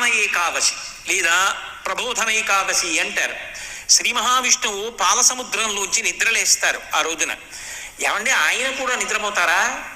ప్రధాన ఏకాదశి లేదా ప్రబోధన ఏకాదశి అంటారు. శ్రీ మహావిష్ణువు పాలసముద్రంలోంచి నిద్రలేస్తారు ఆ రోజున. ఏమంటే ఆయన కూడా నిద్రపోతారా?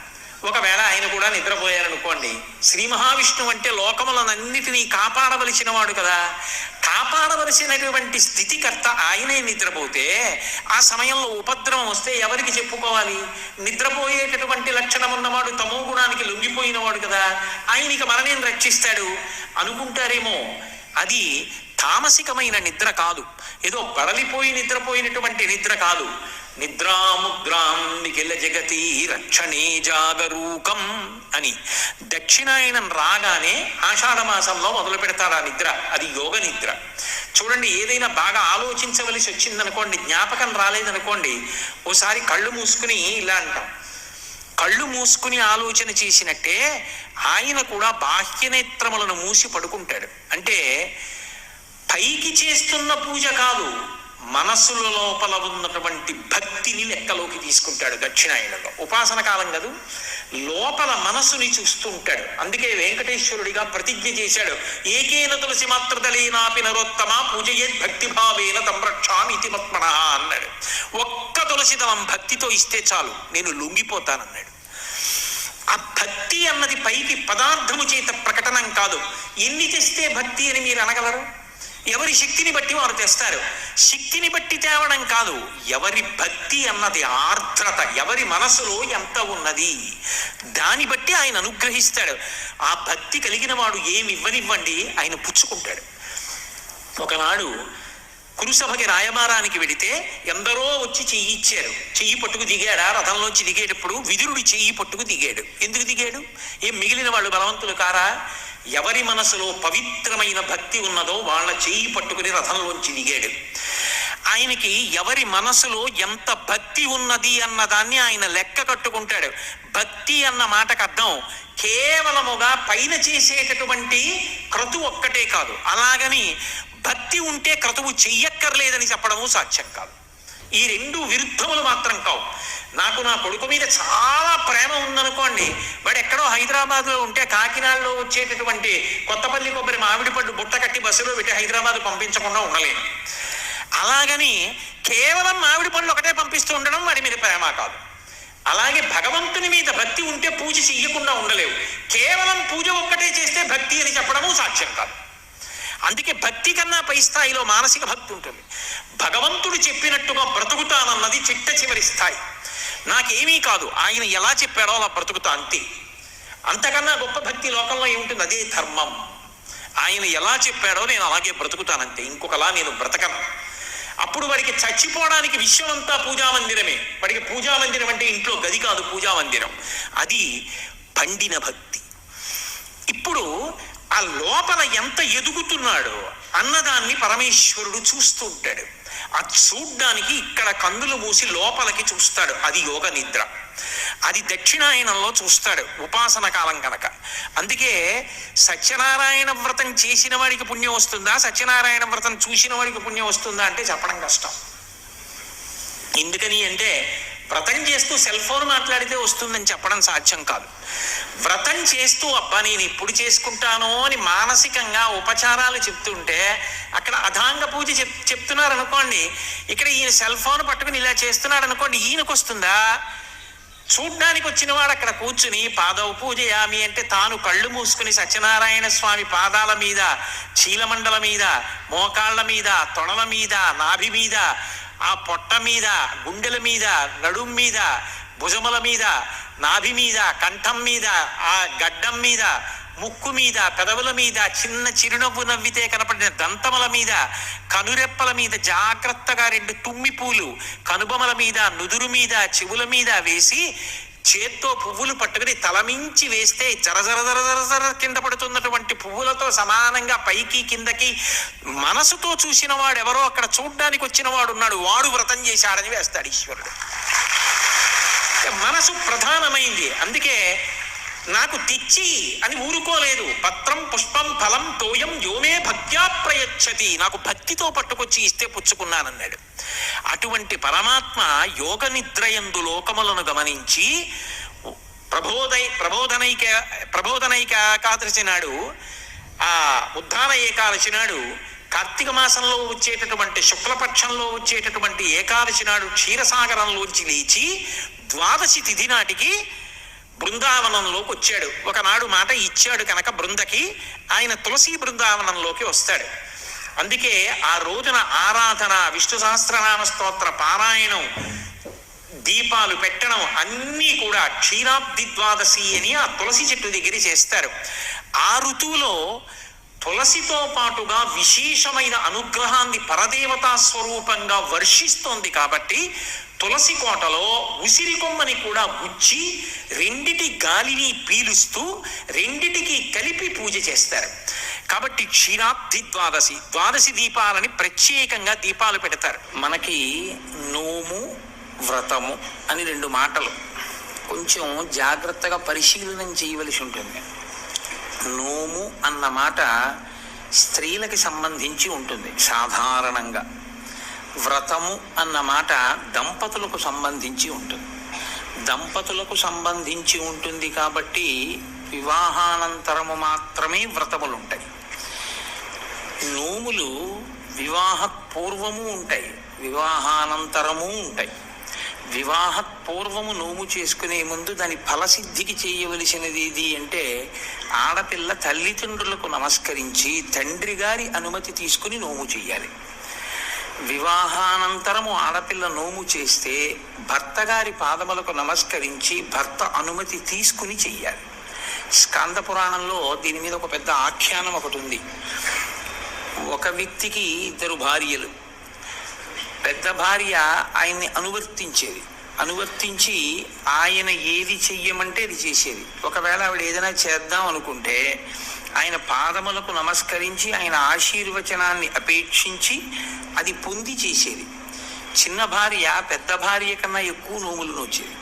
ఒకవేళ ఆయన కూడా నిద్రపోయారనుకోండి శ్రీ మహావిష్ణువు అంటే లోకములనన్నిటినీ కాపాడవలసిన వాడు కదా. కాపాడవలసినటువంటి స్థితికర్త ఆయనే నిద్రపోతే ఆ సమయంలో ఉపద్రవం వస్తే ఎవరికి చెప్పుకోవాలి? నిద్రపోయేటటువంటి లక్షణం ఉన్నవాడు తమో గుణానికి లొంగిపోయినవాడు కదా. ఆయనకి మనమేం రక్షిస్తాడు. అనుకుంటారేమో అది తామసికమైన నిద్ర కాదు. ఏదో పరలిపోయి నిద్రపోయినటువంటి నిద్ర కాదు. నిద్రాముద్రాం నిఖిల జగతి రక్షణే జాగరూకం అని. దక్షిణాయనం రాగానే ఆషాఢ మాసంలో మొదలు పెడతారు ఆ నిద్ర. అది యోగ నిద్ర. చూడండి ఏదైనా బాగా ఆలోచించవలసి వచ్చిందనుకోండి జ్ఞాపకం రాలేదనుకోండి ఓసారి కళ్ళు మూసుకుని ఇలా అంటాం. కళ్ళు మూసుకుని ఆలోచన చేసినట్టే ఆయన కూడా బాహ్యనేత్రములను మూసి పడుకుంటాడు. అంటే పైకి చేస్తున్న పూజ కాదు మనస్సుల లోపల ఉన్నటువంటి భక్తిని లెక్కలోకి తీసుకుంటాడు దక్షిణాయనంలో ఉపాసన కాలం కాదు? లోపల మనస్సుని చూస్తూ ఉంటాడు అందుకే వెంకటేశ్వరుడిగా ప్రతిజ్ఞ చేశాడు. ఏకేన తులసి మాత్రదలేనాపి నరోత్తమ పూజయేత్ భక్తిభావేన సంరక్షామి ఇది మత్మన అన్నాడు. ఒక్క తులసి దళం భక్తితో ఇస్తే చాలు నేను లొంగిపోతానన్నాడు. ఆ భక్తి అన్నది పైకి పదార్థము చేత ప్రకటనం కాదు. ఎన్ని తెస్తే భక్తి అని మీరు అనగలరు? ఎవరి శక్తిని బట్టి వారు తెస్తారు? శక్తిని బట్టి తేవడం కాదు ఎవరి భక్తి అన్నది ఆర్ద్రత ఎవరి మనసులో ఎంత ఉన్నది? దాన్ని బట్టి ఆయన అనుగ్రహిస్తాడు. ఆ భక్తి కలిగిన వాడు ఏమి ఇవ్వనివ్వండి ఆయన పుచ్చుకుంటాడు. ఒకనాడు కురుసభకి రాయబారానికి వెడితే ఎందరో వచ్చి చెయ్యి ఇచ్చారు. చెయ్యి పట్టుకు దిగాడా? రథంలోంచి దిగేటప్పుడు విదురుడు చెయ్యి పట్టుకు దిగాడు. ఎందుకు దిగాడు? ఏం మిగిలిన వాళ్ళు బలవంతులు కారా? ఎవరి మనసులో పవిత్రమైన భక్తి ఉన్నదో వాళ్ళ చేయి పట్టుకుని రథంలోంచి దిగాడు. ఆయనకి ఎవరి మనసులో ఎంత భక్తి ఉన్నది అన్నదాన్ని ఆయన లెక్క కట్టుకుంటాడు. భక్తి అన్న మాటకు అర్థం కేవలముగా పైన చేసేటటువంటి క్రతు ఒక్కటే కాదు. అలాగని భక్తి ఉంటే క్రతువు చెయ్యక్కర్లేదని చెప్పడము సాధ్యం కాదు. ఈ రెండు విరుద్ధములు మాత్రం కావు. నాకు నా కొడుకు మీద చాలా ప్రేమ ఉందనుకోండి వాడు ఎక్కడో హైదరాబాద్లో ఉంటే కాకినాడలో వచ్చేటటువంటి కొత్తపల్లి కొబ్బరి మామిడి పళ్ళు బుట్ట కట్టి బస్సులో పెట్టి హైదరాబాద్ పంపించకుండా ఉండలేను. అలాగని కేవలం మామిడి పళ్ళు ఒకటే పంపిస్తూ ఉండడం వాడి మీద ప్రేమ కాదు. అలాగే భగవంతుని మీద భక్తి ఉంటే పూజ చెయ్యకుండా ఉండలేవు. కేవలం పూజ ఒక్కటే చేస్తే భక్తి అని చెప్పడము సాధ్యం కాదు. అందుకే భక్తి కన్నా పై స్థాయిలో మానసిక భక్తి ఉంటుంది. భగవంతుడు చెప్పినట్టుగా బ్రతుకుతానన్నది చిట్ట చివరి స్థాయి. నాకేమీ కాదు ఆయన ఎలా చెప్పాడో అలా బ్రతుకుతా అంతే. అంతకన్నా గొప్ప భక్తి లోకంలో ఏముంటుంది? అదే ధర్మం. ఆయన ఎలా చెప్పాడో నేను అలాగే బ్రతుకుతానంతే. ఇంకొకలా నేను బ్రతకను. అప్పుడు వాడికి చచ్చిపోవడానికి విశ్వమంతా పూజామందిరమే వాడికి పూజామందిరం అంటే ఇంట్లో గది కాదు పూజామందిరం అది పండిన భక్తి. ఇప్పుడు ఆ లోపల ఎంత ఎదుగుతున్నాడో అన్నదాన్ని పరమేశ్వరుడు చూస్తూ ఉంటాడు ఆ చూడ్డానికి ఇక్కడ కన్నులు మూసి లోపలికి చూస్తాడు. అది యోగ నిద్ర. అది దక్షిణాయనంలో చూస్తాడు ఉపాసన కాలం కనుక అందుకే సత్యనారాయణ వ్రతం చేసిన వాడికి పుణ్యం వస్తుందా? సత్యనారాయణ వ్రతం చూసిన వాడికి పుణ్యం వస్తుందా అంటే చెప్పడం కష్టం. ఎందుకని అంటే వ్రతం చేస్తూ సెల్ ఫోన్ మాట్లాడితే వస్తుందని చెప్పడం సాధ్యం కాదు. వ్రతం చేస్తూ అబ్బా నేను ఇప్పుడు చేసుకుంటాను అని మానసికంగా ఉపచారాలు చెప్తుంటే అక్కడ అధాంగ పూజ చెప్ చెప్తున్నారు అనుకోండి ఇక్కడ ఈయన సెల్ ఫోన్ పట్టుకుని ఇలా చేస్తున్నాడు అనుకోండి ఈయనకు వస్తుందా చూడ్డానికి వచ్చిన వాడు అక్కడ కూర్చుని పాదవ పూజయామి అంటే తాను కళ్ళు మూసుకుని సత్యనారాయణ స్వామి పాదాల మీద చీలమండల మీద మోకాళ్ళ మీద తొడల మీద నాభి మీద ఆ పొట్ట మీద గుండెల మీద నడుం మీద భుజముల మీద నాభి మీద కంఠం మీద ఆ గడ్డం మీద ముక్కు మీద పెదవుల మీద చిన్న చిరునవ్వు నవ్వితే కనపడిన దంతముల మీద కనురెప్పల మీద జాగ్రత్తగా రెండు తుమ్మి పూలు కనుబొమల మీద నుదురు మీద చెవుల మీద వేసి చేత్తో పువ్వులు పట్టుకుని తలమించి వేస్తే జర జర జర జర జర కింద పడుతున్నటువంటి పువ్వులతో సమానంగా పైకి కిందకి మనసుతో చూసిన వాడు ఎవరో అక్కడ చూడ్డానికి వచ్చిన వాడు ఉన్నాడు వాడు వ్రతం చేశాడని వేస్తాడు ఈశ్వరుడు. మనసు ప్రధానమైంది. అందుకే నాకు తెచ్చి అని ఊరుకోలేదు. పత్రం పుష్పం ఫలం తోయం యోమే భక్త్యా ప్రయచ్చతి. నాకు భక్తితో పట్టుకొచ్చి ఇస్తే పుచ్చుకున్నానన్నాడు. అటువంటి పరమాత్మ యోగ నిద్రయందు లోకములను గమనించి ప్రబోధై ప్రబోధనైక ప్రబోధనైక ఏకాదశి నాడు ఆ ఉద్ధాన ఏకాదశి నాడు కార్తీక మాసంలో వచ్చేటటువంటి శుక్లపక్షంలో వచ్చేటటువంటి ఏకాదశి నాడు క్షీరసాగరంలోంచి లేచి ద్వాదశి తిథి నాటికి బృందావనంలోకి వచ్చాడు ఒకనాడు మాట ఇచ్చాడు కనుక బృందకి ఆయన తులసి బృందావనంలోకి వస్తాడు. అందుకే ఆ రోజున ఆరాధన విష్ణు సహస్రనామ స్తోత్ర పారాయణం దీపాలు పెట్టడం అన్నీ కూడా క్షీరాబ్ది ద్వాదశి అని ఆ తులసి చెట్టు దగ్గర చేస్తారు. ఆ ఋతువులో తులసితో పాటుగా విశేషమైన అనుగ్రహాన్ని పరదేవతా స్వరూపంగా వర్షిస్తోంది కాబట్టి తులసి కోటలో ఉసిరి కొమ్మని కూడా గుచ్చి రెండిటి గాలిని పీలుస్తూ రెండిటికి కలిపి పూజ చేస్తారు. కాబట్టి క్షీరాబ్ది ద్వాదశి ద్వాదశి దీపాలని ప్రత్యేకంగా దీపాలు పెడతారు. మనకి నోము వ్రతము అని రెండు మాటలు. కొంచెం జాగ్రత్తగా పరిశీలనం చేయవలసి ఉంటుంది. నోము అన్న మాట స్త్రీలకి సంబంధించి ఉంటుంది సాధారణంగా. వ్రతము అన్న మాట దంపతులకు సంబంధించి ఉంటుంది. దంపతులకు సంబంధించి ఉంటుంది కాబట్టి వివాహానంతరము మాత్రమే వ్రతములు ఉంటాయి నోములు వివాహ పూర్వము ఉంటాయి. వివాహానంతరము ఉంటాయి. వివాహ పూర్వము నోము చేసుకునే ముందు దాని ఫలసిద్ధికి చేయవలసినది ఏది అంటే ఆడపిల్ల తల్లిదండ్రులకు నమస్కరించి తండ్రి గారి అనుమతి తీసుకుని నోము చేయాలి. వివాహానంతరము ఆడపిల్ల నోము చేస్తే భర్త గారి పాదములకు నమస్కరించి భర్త అనుమతి తీసుకుని చెయ్యాలి. స్కంద పురాణంలో దీని మీద ఒక పెద్ద ఆఖ్యానం ఒకటి ఉంది. ఒక వ్యక్తికి ఇద్దరు భార్యలు. పెద్ద భార్య ఆయన్ని అనువర్తించేది. అనువర్తించి ఆయన ఏది చెయ్యమంటే అది చేసేది. ఒకవేళ ఆవిడ ఏదైనా చేద్దాం అనుకుంటే ఆయన పాదములకు నమస్కరించి ఆయన ఆశీర్వచనాన్ని అపేక్షించి అది పొంది చేసేది. చిన్న భార్య పెద్ద భార్య కన్నా ఎక్కువ నోములు నోచేది.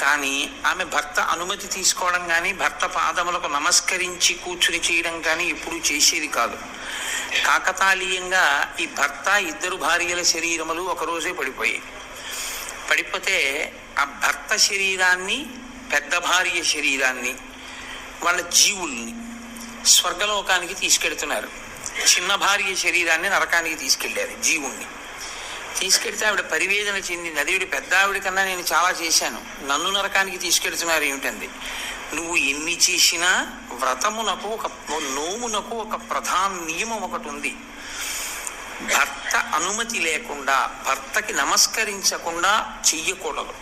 కానీ ఆమె భర్త అనుమతి తీసుకోవడం కానీ భర్త పాదములకు నమస్కరించి కూర్చుని చేయడం కానీ ఎప్పుడూ చేసేది కాదు. కాకతాళీయంగా ఈ భర్త ఇద్దరు భార్యల శరీరములు ఒకరోజే పడిపోయాయి. పడిపోతే ఆ భర్త శరీరాన్ని పెద్ద భార్య శరీరాన్ని వాళ్ళ జీవుల్ని స్వర్గలోకానికి తీసుకెడుతున్నారు చిన్న భార్య శరీరాన్ని నరకానికి తీసుకెళ్ళారు జీవుణ్ణి. తీసుకెడితే ఆవిడ పరివేదన చెందింది అదేవిడి పెద్ద ఆవిడ కన్నా నేను చాలా చేశాను. నన్ను నరకానికి తీసుకెడుతున్నారు ఏమిటంది? నువ్వు ఎన్ని చేసినా వ్రతమునకు ఒక నోమునకు ఒక ప్రధాన నియమం ఒకటి ఉంది. భర్త అనుమతి లేకుండా భర్తకి నమస్కరించకుండా చెయ్యకూడదు.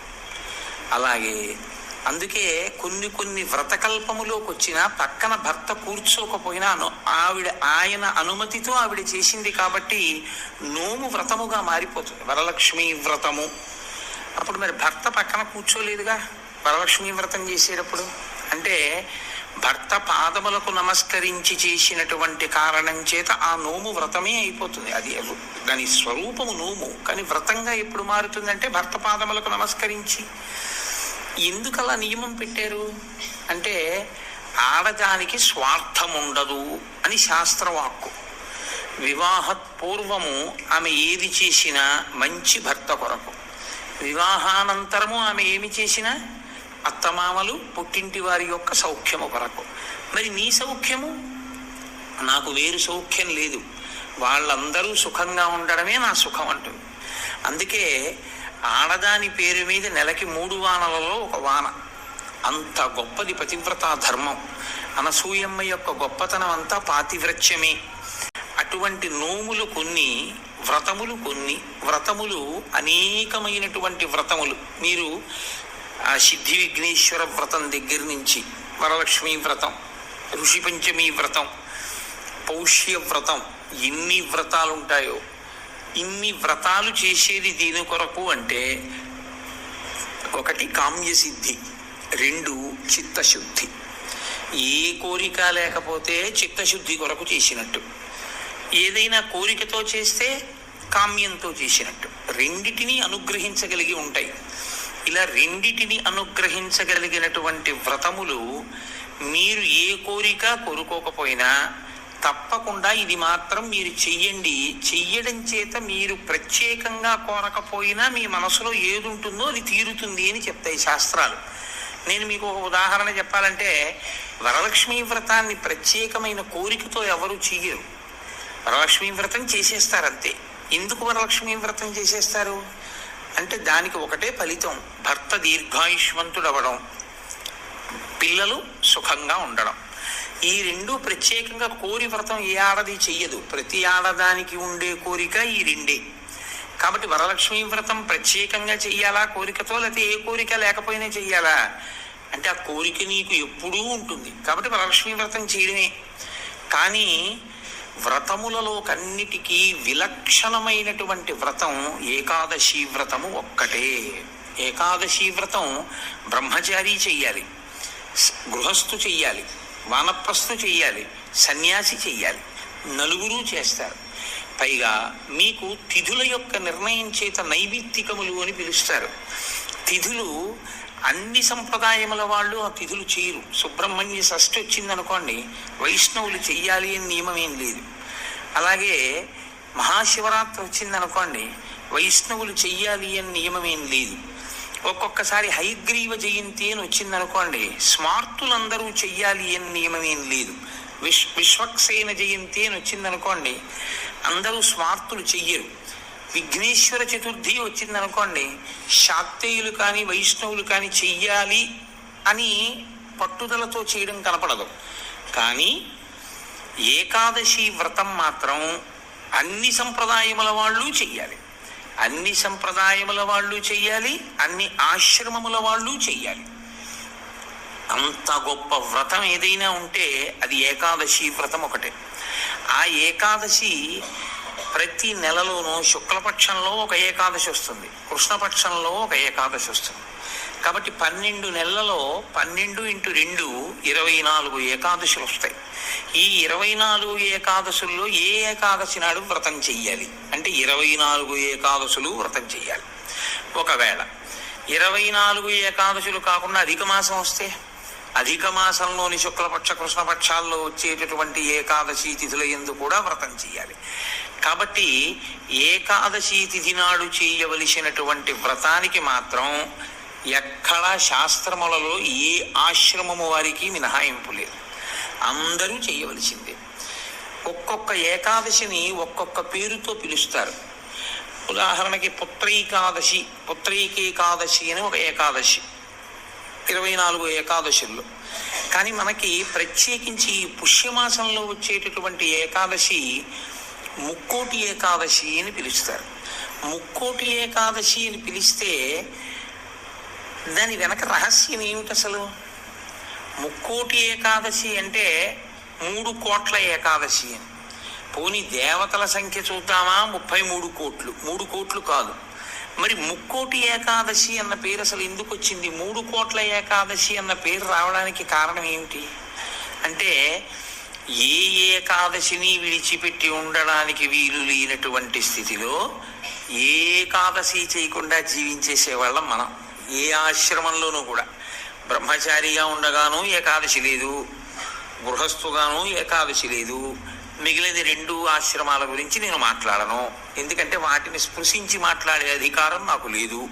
అలాగే అందుకే కొన్ని కొన్ని వ్రతకల్పములోకి వచ్చినా పక్కన భర్త కూర్చోకపోయినా ఆవిడ ఆయన అనుమతితో ఆవిడ చేసింది కాబట్టి నోము వ్రతముగా మారిపోతుంది. వరలక్ష్మి వ్రతము. అప్పుడు మరి భర్త పక్కన కూర్చోలేదుగా? వరలక్ష్మి వ్రతం చేసేటప్పుడు? అంటే భర్త పాదములకు నమస్కరించి చేసినటువంటి కారణం చేత ఆ నోము వ్రతమే అయిపోతుంది. అది దాని స్వరూపము నోము. కానీ వ్రతంగా ఎప్పుడు మారుతుందంటే భర్త పాదములకు నమస్కరించి. ఎందుకు అలా నియమం పెట్టారు? అంటే ఆడదానికి స్వార్థం ఉండదు అని శాస్త్రవాక్కు. వివాహపూర్వము ఆమె ఏది చేసినా మంచి భర్త కొరకు. వివాహానంతరము ఆమె ఏమి చేసినా అత్తమామలు పుట్టింటి వారి యొక్క సౌఖ్యము కొరకు. మరి నీ సౌఖ్యము? నాకు వేరు సౌఖ్యం లేదు. వాళ్ళందరూ సుఖంగా ఉండడమే నా సుఖం అంటుంది. అందుకే ఆడదాని పేరు మీద నెలకి మూడు వానలలో ఒక వాన. అంత గొప్పది పతివ్రత ధర్మం. అనసూయమ్మ యొక్క గొప్పతనం అంతా పాతివ్రత్యమే. అటువంటి నోములు కొన్ని వ్రతములు కొన్ని వ్రతములు అనేకమైనటువంటి వ్రతములు. మీరు ఆ సిద్ధి విఘ్నేశ్వర వ్రతం దగ్గర నుంచి వరలక్ష్మి వ్రతం ఋషి పంచమీ వ్రతం పౌష్య వ్రతం ఎన్ని వ్రతాలు ఉంటాయో ఇన్ని వ్రతాలు చేసేది దీని కొరకు అంటే ఒకటి కామ్యసిద్ధి రెండు చిత్తశుద్ధి. ఏ కోరిక లేకపోతే చిత్తశుద్ధి కొరకు చేసినట్టు. ఏదైనా కోరికతో చేస్తే కామ్యంతో చేసినట్టు. రెండిటిని అనుగ్రహించగలిగి ఉంటాయి. ఇలా రెండిటిని అనుగ్రహించగలిగినటువంటి వ్రతములు మీరు ఏ కోరిక కోరుకోకపోయినా తప్పకుండా ఇది మాత్రం మీరు చెయ్యండి. చెయ్యడం చేత మీరు ప్రత్యేకంగా కోరకపోయినా మీ మనసులో ఏది ఉంటుందో అది తీరుతుంది అని చెప్తాయి శాస్త్రాలు. నేను మీకు ఒక ఉదాహరణ చెప్పాలంటే వరలక్ష్మీ వ్రతాన్ని ప్రత్యేకమైన కోరికతో ఎవరు చెయ్యరు. వరలక్ష్మీ వ్రతం చేసేస్తారు అంతే ఎందుకు వరలక్ష్మీ వ్రతం చేసేస్తారు? అంటే దానికి ఒకటే ఫలితం భర్త దీర్ఘాయుష్మంతుడవడం. పిల్లలు సుఖంగా ఉండడం. ఈ రెండు ప్రత్యేకంగా కోరి వ్రతం ఏ ఆడది చెయ్యదు. ప్రతి ఆడదానికి ఉండే కోరిక ఈ రెండే. కాబట్టి వరలక్ష్మీ వ్రతం ప్రత్యేకంగా చెయ్యాలా? కోరికతో లేకపోతే ఏ కోరిక లేకపోయినా చెయ్యాలా? అంటే ఆ కోరిక నీకు ఎప్పుడూ ఉంటుంది. కాబట్టి వరలక్ష్మీ వ్రతం చేయడమే. కానీ వ్రతములలో కన్నిటికీ విలక్షణమైనటువంటి వ్రతం ఏకాదశి వ్రతము ఒక్కటే. ఏకాదశి వ్రతం బ్రహ్మచారి చెయ్యాలి. గృహస్థు చెయ్యాలి. వానప్రస్థు చెయ్యాలి సన్యాసి చెయ్యాలి. నలుగురు చేస్తారు. పైగా మీకు తిథుల యొక్క నిర్ణయం చేత నైమిత్తికములు అని పిలుస్తారు. తిథులు అన్ని సంప్రదాయముల వాళ్ళు ఆ తిథులు చేయరు. సుబ్రహ్మణ్య షష్ఠి వచ్చిందనుకోండి వైష్ణవులు చెయ్యాలి అని నియమం ఏం లేదు. అలాగే మహాశివరాత్రి వచ్చిందనుకోండి వైష్ణవులు చెయ్యాలి అని నియమం ఏం లేదు. ఒక్కొక్కసారి హైగ్రీవ జయంతి అని వచ్చిందనుకోండి స్మార్తులందరూ చెయ్యాలి అని నియమం ఏం లేదు. విశ్ విశ్వక్సేన జయంతి అని వచ్చిందనుకోండి అందరూ స్మార్తులు చెయ్యరు. విఘ్నేశ్వర చతుర్థి వచ్చిందనుకోండి శాక్తేయులు కానీ వైష్ణవులు కానీ చెయ్యాలి అని పట్టుదలతో చేయడం కనపడదు. కానీ ఏకాదశి వ్రతం మాత్రం అన్ని సంప్రదాయముల వాళ్ళు చెయ్యాలి. అన్ని సంప్రదాయముల వాళ్ళు చెయ్యాలి అన్ని ఆశ్రమముల వాళ్ళు చెయ్యాలి. అంత గొప్ప వ్రతం ఏదైనా ఉంటే అది ఏకాదశి వ్రతం ఒకటే. ఆ ఏకాదశి ప్రతి నెలలోనూ శుక్లపక్షంలో ఒక ఏకాదశి వస్తుంది. కృష్ణపక్షంలో ఒక ఏకాదశి వస్తుంది. కాబట్టి పన్నెండు నెలలలో పన్నెండు ఇంటూ రెండు ఇరవై నాలుగు ఏకాదశులు వస్తాయి. ఈ ఇరవై నాలుగు ఏకాదశుల్లో ఏ ఏకాదశి నాడు వ్రతం చెయ్యాలి? అంటే ఇరవై నాలుగు ఏకాదశులు వ్రతం చెయ్యాలి. ఒకవేళ ఇరవై నాలుగు ఏకాదశులు కాకుండా అధిక మాసం వస్తే? అధిక మాసంలోని శుక్లపక్ష కృష్ణపక్షాల్లో వచ్చేటటువంటి ఏకాదశి తిథుల ఎందు కూడా వ్రతం చేయాలి కాబట్టి ఏకాదశి తిథి నాడు చేయవలసినటువంటి వ్రతానికి మాత్రం ఎక్కడా శాస్త్రములలో ఏ ఆశ్రమము వారికి మినహాయింపు లేదు. అందరూ చేయవలసిందే. ఒక్కొక్క ఏకాదశిని ఒక్కొక్క పేరుతో పిలుస్తారు. ఉదాహరణకి పుత్రైకాదశి పుత్రైకేకాదశి అని ఒక ఏకాదశి ఇరవై నాలుగు ఏకాదశుల్లో. కానీ మనకి ప్రత్యేకించి ఈ పుష్యమాసంలో వచ్చేటటువంటి ఏకాదశి ముక్కోటి ఏకాదశి అని పిలుస్తారు. ముక్కోటి ఏకాదశి అని పిలిస్తే దాని వెనక రహస్యం ఏమిటి అసలు? ముక్కోటి ఏకాదశి అంటే మూడు కోట్ల ఏకాదశి అని. పోని దేవతల సంఖ్య చూద్దామా? ముప్పై మూడు కోట్లు. మూడు కోట్లు కాదు. మరి ముక్కోటి ఏకాదశి అన్న పేరు అసలు ఎందుకు వచ్చింది? మూడు కోట్ల ఏకాదశి అన్న పేరు రావడానికి కారణం ఏమిటి? అంటే ఏ ఏకాదశిని విడిచిపెట్టి ఉండడానికి వీలు లేనటువంటి స్థితిలో ఏ ఏకాదశి చేయకుండా జీవించేసేవాళ్ళం మనం. ఏ ఆశ్రమంలోనూ కూడా. బ్రహ్మచారిగా ఉండగాను ఏకాదశి లేదు. గృహస్థుగాను ఏకాదశి లేదు. మిగిలిన రెండు ఆశ్రమాల గురించి నేను మాట్లాడను. ఎందుకంటే వాటిని స్పృశించి మాట్లాడే అధికారం నాకు లేదు.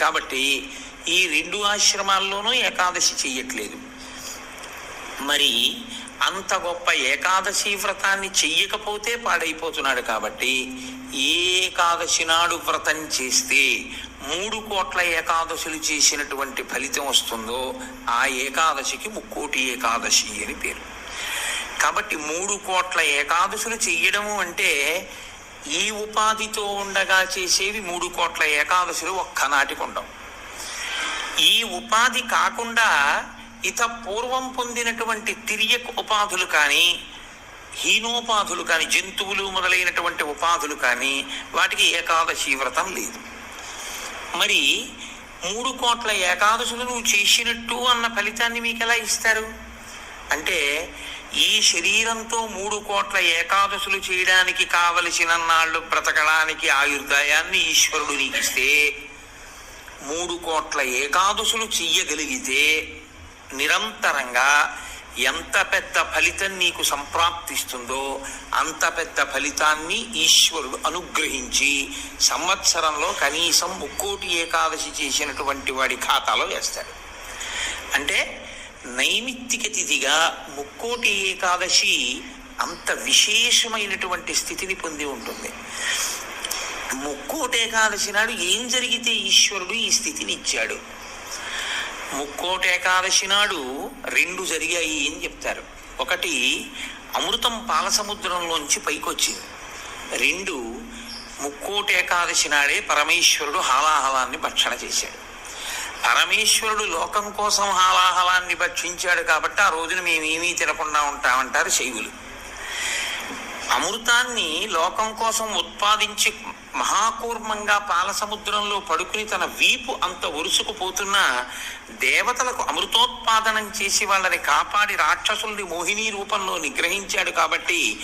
కాబట్టి ఈ రెండు ఆశ్రమాల్లోనూ ఏకాదశి చెయ్యట్లేదు మరి అంత గొప్ప ఏకాదశి వ్రతాన్ని చెయ్యకపోతే పాడైపోతున్నాడు కాబట్టి ఏకాదశి నాడు వ్రతం చేస్తే మూడు కోట్ల ఏకాదశులు చేసినటువంటి ఫలితం వస్తుందో ఆ ఏకాదశికి ముక్కోటి ఏకాదశి అని పేరు. కాబట్టి మూడు కోట్ల ఏకాదశులు చెయ్యడము అంటే ఈ ఉపాధితో ఉండగా చేసేవి మూడు కోట్ల ఏకాదశులు ఒక్కనాటికి ఉండవు. ఈ ఉపాధి కాకుండా ఇత పూర్వం పొందినటువంటి తిరియక్ ఉపాధులు కానీ హీనోపాధులు కానీ జంతువులు మొదలైనటువంటి ఉపాధులు కానీ వాటికి ఏకాదశి వ్రతం లేదు. మరి మూడు కోట్ల ఏకాదశులు నువ్వు చేసినట్టు అన్న ఫలితాన్ని మీకు ఎలా ఇస్తారు? అంటే ఈ శరీరంతో మూడు కోట్ల ఏకాదశులు చేయడానికి కావలసిన నాళ్ళు బ్రతకడానికి ఆయుర్దాయాన్ని ఈశ్వరుడు నీకిస్తే మూడు కోట్ల ఏకాదశులు చెయ్యగలిగితే నిరంతరంగా ఎంత పెద్ద ఫలితం నీకు సంప్రాప్తిస్తుందో అంత పెద్ద ఫలితాన్ని ఈశ్వరుడు అనుగ్రహించి సంవత్సరంలో కనీసం ముక్కోటి ఏకాదశి చేసినటువంటి వాడి ఖాతాలో వేస్తాడు. అంటే నైమిత్తిక తిథిగా ముక్కోటి ఏకాదశి అంత విశేషమైనటువంటి స్థితిని పొంది ఉంటుంది. ముక్కోటి ఏకాదశి నాడు ఏం జరిగితే ఈశ్వరుడు ఈ స్థితిని ఇచ్చాడు? ముక్కోటి ఏకాదశి నాడు రెండు జరిగాయి అని చెప్తారు. ఒకటి అమృతం పాలసముద్రంలోంచి పైకొచ్చింది. రెండు ముక్కోటి ఏకాదశి నాడే పరమేశ్వరుడు హాలాహలాన్ని భక్షణ చేశాడు. పరమేశ్వరుడు లోకం కోసం హాలాహలాన్ని భక్షించాడు కాబట్టి ఆ రోజున మేమేమీ తినకుండా ఉంటామంటారు శైవులు. అమృతాన్ని లోకం కోసం ఉత్పాదించి మహాకూర్మంగా పాలసముద్రంలో పడుకుని తన వీపు అంత ఒరుసుకుపోతున్న దేవతలకు అమృతోత్పాదనం చేసి వాళ్ళని కాపాడి రాక్షసుల్ని మోహిని రూపంలో నిగ్రహించాడు కాబట్టి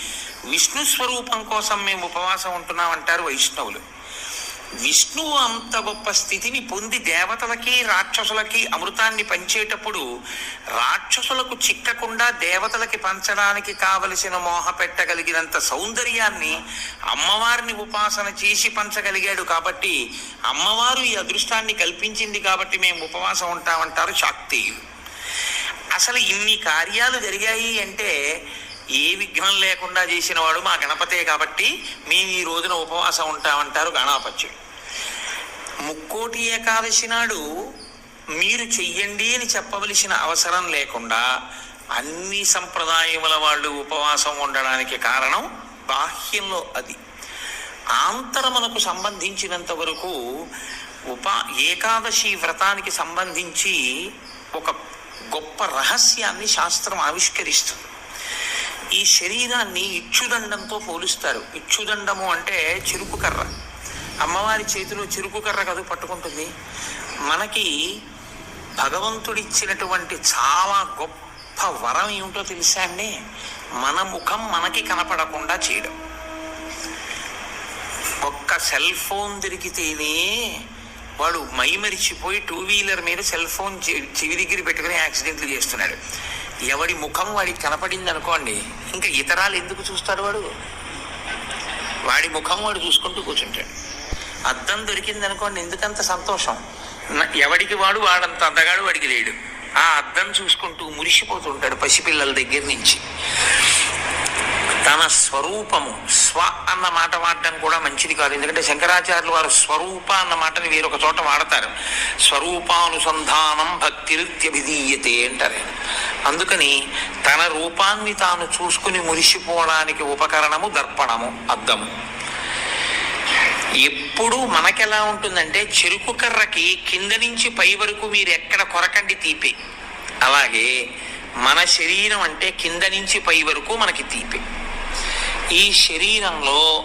విష్ణు స్వరూపం కోసం మేము ఉపవాసం ఉంటున్నామంటారు వైష్ణవులు. విష్ణువు అంత గొప్ప స్థితిని పొంది దేవతలకి రాక్షసులకి అమృతాన్ని పంచేటప్పుడు రాక్షసులకు చిక్కకుండా దేవతలకి పంచడానికి కావలసిన మోహ పెట్టగలిగినంత సౌందర్యాన్ని అమ్మవారిని ఉపాసన చేసి పంచగలిగాడు కాబట్టి అమ్మవారు ఈ అదృష్టాన్ని కల్పించింది కాబట్టి మేము ఉపవాసం ఉంటామంటారు శాక్తియు అసలు ఇన్ని కార్యాలు జరిగాయి అంటే ఏ విఘ్నం లేకుండా చేసిన వాడు మా గణపతే కాబట్టి మేము ఈ రోజున ఉపవాసం ఉంటామంటారు గణాపత్యుడు. ముక్కోటి ఏకాదశి నాడు మీరు చెయ్యండి అని చెప్పవలసిన అవసరం లేకుండా అన్ని సంప్రదాయముల వాళ్ళు ఉపవాసం ఉండడానికి కారణం బాహ్యంలో అది. ఆంతరమునకు సంబంధించినంత వరకు ఉపా ఏకాదశి వ్రతానికి సంబంధించి ఒక గొప్ప రహస్యాన్ని శాస్త్రం ఆవిష్కరిస్తుంది. ఈ శరీరాన్ని ఇచ్చుదండంతో పోలుస్తారు. ఇచ్చుదండము అంటే చెరుకు కర్ర. అమ్మవారి చేతిలో చెరుకు కర్ర కదు పట్టుకుంటుంది. మనకి భగవంతుడిచ్చినటువంటి చాలా గొప్ప వరం ఏమిటో తెలుసా అండి? మన ముఖం మనకి కనపడకుండా చేయడం. ఒక్క సెల్ ఫోన్ దొరికితేనే వాడు మైమరిచిపోయి టూ వీలర్ మీద సెల్ ఫోన్ చెవి దగ్గర పెట్టుకుని యాక్సిడెంట్లు చేస్తున్నాడు. ఎవడి ముఖం వాడికి కనపడింది అనుకోండి ఇంకా ఇతరాలు ఎందుకు చూస్తాడు వాడు? వాడి ముఖం వాడు చూసుకుంటూ కూర్చుంటాడు. అద్దం దొరికింది అనుకోండి ఎందుకంత సంతోషం? ఎవడికి వాడు వాడంత అందగాడు వాడికి లేడు. ఆ అద్దం చూసుకుంటూ మురిసిపోతుంటాడు పసిపిల్లల దగ్గర నుంచి. తన స్వరూపము స్వ అన్న మాట వాడడం కూడా మంచిది కాదు. ఎందుకంటే శంకరాచార్యులు వారు స్వరూప అన్న మాటని వేరొక చోట వాడతారు. స్వరూపానుసంధానం భక్తిరిత్యభిధీయతే అంటారు అందుకని తన రూపాన్ని తాను చూసుకుని మురిసిపోవడానికి ఉపకరణము దర్పణము అద్దము. ఎప్పుడు మనకెలా ఉంటుందంటే చెరుకు కర్రకి కింద నుంచి పై వరకు మీరు ఎక్కడ కొరకండి తీపే. అలాగే మన శరీరం అంటే కింద నుంచి పై వరకు మనకి తీపే. ఈ శరీరంలో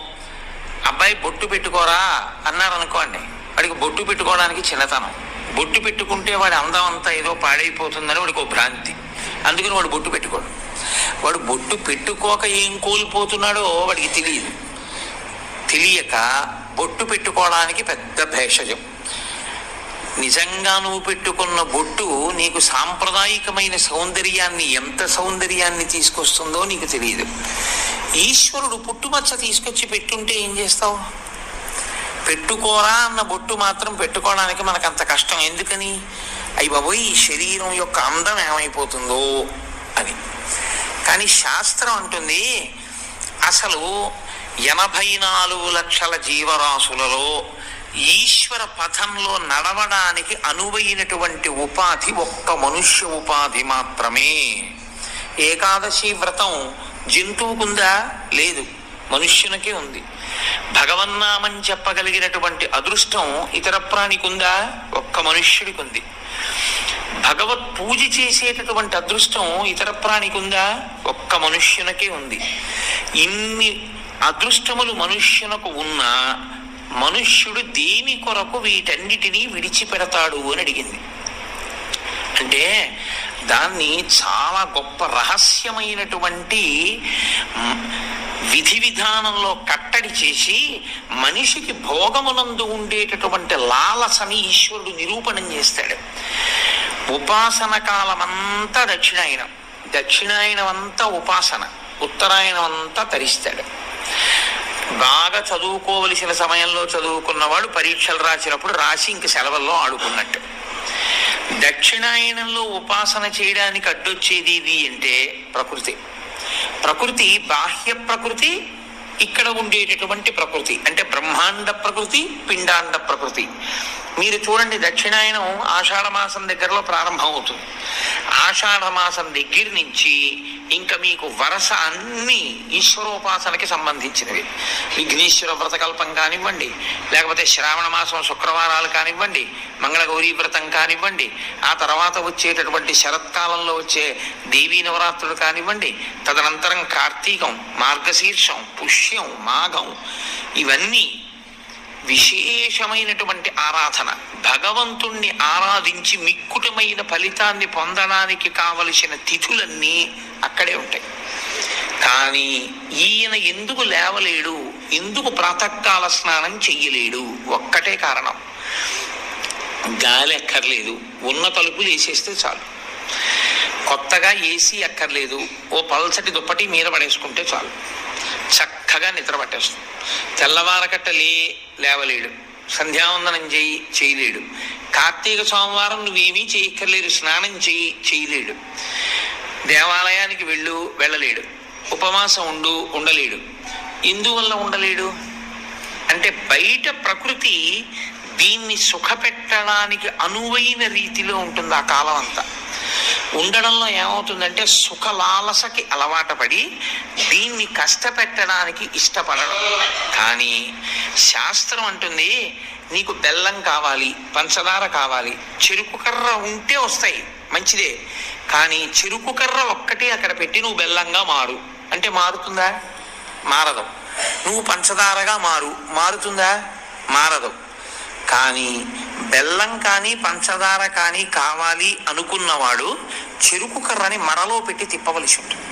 అబ్బాయి బొట్టు పెట్టుకోరా అన్నారు అనుకోండి వాడికి బొట్టు పెట్టుకోవడానికి చిన్నతనం. బొట్టు పెట్టుకుంటే వాడి అందం అంతా ఏదో పాడైపోతుందని వాడికి ఒక భ్రాంతి. అందుకని వాడు బొట్టు పెట్టుకోడు. వాడు బొట్టు పెట్టుకోక ఏం కోల్పోతున్నాడో వాడికి తెలియదు. తెలియక బొట్టు పెట్టుకోవడానికి పెద్ద భేషజం. నిజంగా నువ్వు పెట్టుకున్న బొట్టు నీకు సాంప్రదాయికమైన సౌందర్యాన్ని ఎంత సౌందర్యాన్ని తీసుకొస్తుందో నీకు తెలియదు. ఈశ్వరుడు పుట్టుమచ్చ తీసుకొచ్చి పెట్టుంటే ఏం చేస్తావు? పెట్టుకోరా అన్న బొట్టు మాత్రం పెట్టుకోవడానికి మనకు అంత కష్టం. ఎందుకని? అయ్యి బాబోయ్ ఈ శరీరం యొక్క అందం ఏమైపోతుందో అని కానీ శాస్త్రం అంటుంది అసలు ఎనభై నాలుగు లక్షల జీవరాశులలో ఈశ్వర పథంలో నడవడానికి అనువైనటువంటి ఉపాధి ఒక్క మనుష్య ఉపాధి మాత్రమే. ఏకాదశి వ్రతం జంతువుకుందా? లేదు. మనుష్యునికే ఉంది. భగవన్నామని చెప్పగలిగినటువంటి అదృష్టం ఇతర ప్రాణికి ఉందా ఒక్క మనుష్యుడికి ఉంది భగవత్ పూజ చేసేటటువంటి అదృష్టం ఇతర ప్రాణికి ఉందా ఒక్క మనుష్యునికే ఉంది. ఇన్ని అదృష్టములు మనుష్యునకు ఉన్నా మనుష్యుడు దేని కొరకు వీటన్నిటినీ విడిచిపెడతాడు అని అడిగింది. అంటే దాన్ని చాలా గొప్ప రహస్యమైనటువంటి విధి విధానంలో కట్టడి చేసి మనిషికి భోగమునందు ఉండేటటువంటి లాలసని ఈశ్వరుడు నిరూపణం చేస్తాడు. ఉపాసన కాలమంతా దక్షిణాయనం. దక్షిణాయనం అంతా ఉపాసన. ఉత్తరాయణం అంతా తరిస్తాడు. బాగా చదువుకోవలసిన సమయంలో చదువుకున్నవాడు పరీక్షలు రాసినప్పుడు రాసి ఇంక సెలవుల్లో ఆడుకున్నట్టు. దక్షిణాయనంలో ఉపాసన చేయడానికి అడ్డొచ్చేది ఇది అంటే ప్రకృతి. ప్రకృతి బాహ్య ప్రకృతి ఇక్కడ ఉండేటటువంటి ప్రకృతి. అంటే బ్రహ్మాండ ప్రకృతి పిండాండ ప్రకృతి. మీరు చూడండి దక్షిణాయనం ఆషాఢ మాసం దగ్గరలో ప్రారంభం అవుతుంది ఆషాఢ మాసం దగ్గర నుంచి ఇంకా మీకు వరస అన్ని ఈశ్వరోపాసనకి సంబంధించినవి. విఘ్నేశ్వర వ్రతకల్పం కానివ్వండి లేకపోతే శ్రావణ మాసం శుక్రవారాలు కానివ్వండి మంగళగౌరీ వ్రతం కానివ్వండి ఆ తర్వాత వచ్చేటటువంటి శరత్కాలంలో వచ్చే దేవీ నవరాత్రులు కానివ్వండి తదనంతరం కార్తీకం మార్గశీర్షం పుష్ మాఘం ఇవన్నీ విశేషమైనటువంటి ఆరాధన. భగవంతుణ్ణి ఆరాధించి మిక్కుటమైన ఫలితాన్ని పొందడానికి కావలసిన తిథులన్నీ అక్కడే ఉంటాయి. కానీ ఈయన ఎందుకు లేవలేడు? ఎందుకు ప్రాతకాల స్నానం చెయ్యలేడు? ఒక్కటే కారణం. గాలి ఎక్కర్లేదు ఉన్న తలుపులు వేసేస్తే చాలు. కొత్తగా ఏసీ అక్కర్లేదు. ఓ పల్సటి దుప్పటి మీద పడేసుకుంటే చాలు. చక్కగా నిద్ర పట్టేస్తుంది. లేవలేడు. సంధ్యావందనం చేయి చేయలేడు. కార్తీక సోమవారం నువ్వేమీ చేయక్కర్లేదు స్నానం చేయి చేయలేడు. దేవాలయానికి వెళ్ళు వెళ్ళలేడు. ఉపవాసం ఉండు ఉండలేడు. ఎందువల్ల ఉండలేడు? అంటే బయట ప్రకృతి దీన్ని సుఖపెట్టడానికి అనువైన రీతిలో ఉంటుంది ఆ కాలం అంతా. ఉండడంలో ఏమవుతుందంటే సుఖలాలసకి అలవాట పడి దీన్ని కష్టపెట్టడానికి ఇష్టపడడం. కానీ శాస్త్రం అంటుంది నీకు బెల్లం కావాలి పంచదార కావాలి చెరుకు కర్ర ఉంటే వస్తాయి మంచిదే. కానీ చెరుకు కర్ర ఒక్కటే అక్కడ పెట్టి నువ్వు బెల్లంగా మారు. అంటే మారుతుందా? మారదు. నువ్వు పంచదారగా మారు. మారుతుందా? మారదు. కానీ బెల్లం కానీ పంచదార కానీ కావాలి అనుకున్నవాడు చెరుకు కర్రని మరలో పెట్టి తిప్పవలసి ఉంటుంది.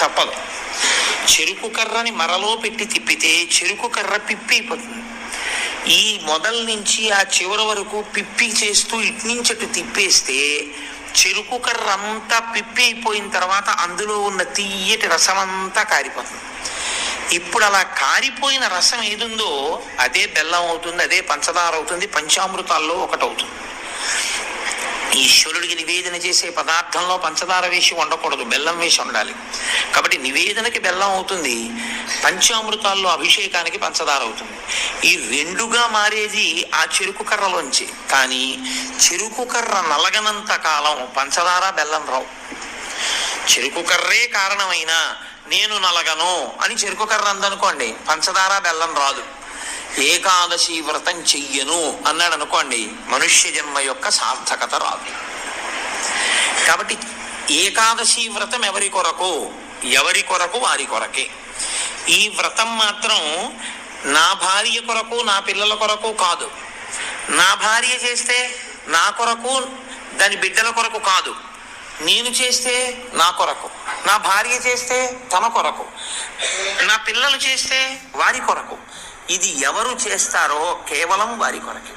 తప్పదు. చెరుకు కర్రని మరలో పెట్టి తిప్పితే చెరుకు కర్ర పిప్పి అయిపోతుంది. ఈ మొదల నుంచి ఆ చివరి వరకు పిప్పి చేస్తూ ఇట్నుంచి తిప్పేస్తే చెరుకు కర్ర అంతా పిప్పి అయిపోయిన తర్వాత అందులో ఉన్న తీయటి రసం అంతా కారిపోతుంది. ఇప్పుడు అలా కారిపోయిన రసం ఏదుందో అదే బెల్లం అవుతుంది అదే పంచదార అవుతుంది పంచామృతాల్లో ఒకటవుతుంది ఈశ్వరుడికి నివేదన చేసే పదార్థంలో పంచదార వేసి ఉండకూడదు బెల్లం వేసి ఉండాలి కాబట్టి నివేదనకి బెల్లం అవుతుంది పంచామృతాల్లో అభిషేకానికి పంచదార అవుతుంది. ఈ రెండుగా మారేది ఆ చెరుకు కర్రలోంచి. కానీ చెరుకు కర్ర నలగనంత కాలం పంచదార బెల్లం రావు. చెరుకు కర్రే కారణమైన నేను నలగను అని చెరుకు కర్ర అందనుకోండి. పంచదార బెల్లం రాదు. ఏకాదశి వ్రతం చెయ్యను అన్నాడు అనుకోండి. మనుష్య జన్మ యొక్క సార్థకత రాదు. కాబట్టి ఏకాదశి వ్రతం ఎవరి కొరకు? ఎవరి కొరకు? వారి కొరకే. ఈ వ్రతం మాత్రం నా భార్య కొరకు నా పిల్లల కొరకు కాదు. నా భార్య చేస్తే నా కొరకు దాని బిడ్డల కొరకు కాదు. నేను చేస్తే నా కొరకు నా భార్య చేస్తే తన కొరకు నా పిల్లలు చేస్తే వారి కొరకు. ఇది ఎవరు చేస్తారో కేవలం వారి కొరకే.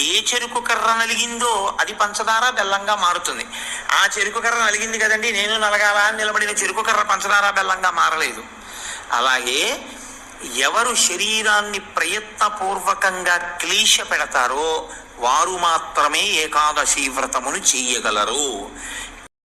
ఏ చెరుకు కర్ర నలిగిందో అది పంచదార బెల్లంగా మారుతుంది. ఆ చెరుకు కర్ర నలిగింది కదండి నేను నలగాల అని నిలబడిన చెరుకు కర్ర పంచదార బెల్లంగా మారలేదు. అలాగే ఎవరు శరీరాన్ని ప్రయత్నపూర్వకంగా క్లీశ పెడతారో వారు మాత్రమే ఏకాదశి వ్రతమును చేయగలరు.